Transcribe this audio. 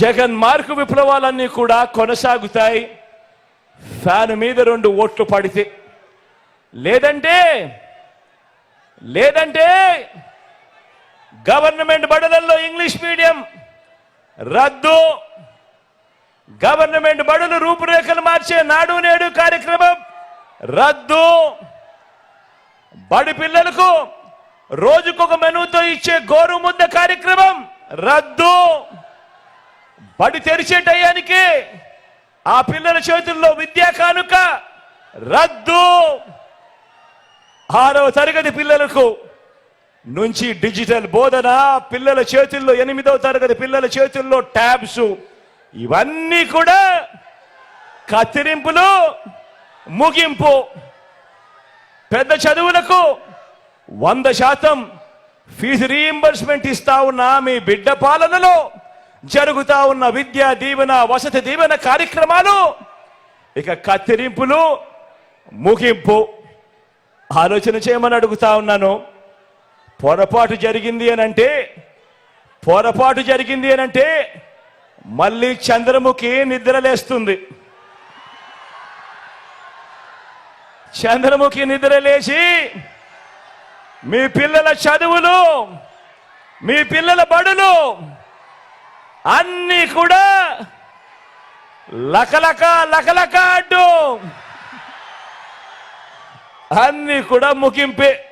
Jagan mark విప్లవాలన్నీ కూడా కొనసాగుతాయి. Fan మీద రెండు ఓట్లు పడితే. లేదంటే లేదంటే గవర్నమెంట్ బడులలో ఇంగ్లీష్ మీడియం రద్దు. గవర్నమెంట్ బడులు రూపురేఖలు మార్చే నాడు నేడు కార్యక్రమం రద్దు. బడి పిల్లలకు రోజుకొక మెనూతో ఇచ్చే గోరు ముద్ద కార్యక్రమం రద్దు. పడి తెరిచే టయానికి ఆ పిల్లల చేతుల్లో విద్యా కానుక రద్దు. ఆరవ తరగతి పిల్లలకు నుంచి డిజిటల్ బోధన పిల్లల చేతుల్లో ఎనిమిదవ తరగతి పిల్లల చేతుల్లో ట్యాబ్స్ ఇవన్నీ కూడా కత్తిరింపులు ముగింపు. పెద్ద చదువులకు వంద శాతం ఫీజు రీయింబర్స్మెంట్ ఇస్తా ఉన్న మీ బిడ్డ పాలనలో జరుగుతా ఉన్న విద్యా దీవెన వసతి దీవెన కార్యక్రమాలు ఇక కత్తిరింపులు ముగింపు. ఆలోచన చేయమని అడుగుతా ఉన్నాను. పొరపాటు జరిగింది అని అంటే పొరపాటు జరిగింది అని అంటే మళ్ళీ చంద్రముఖి నిద్రలేస్తుంది. చంద్రముఖి నిద్రలేచి మీ పిల్లల చదువులు మీ పిల్లల బడులు అన్నీ కూడా లకలక లకలక అడ్డు. అన్నీ కూడా ముగింపే.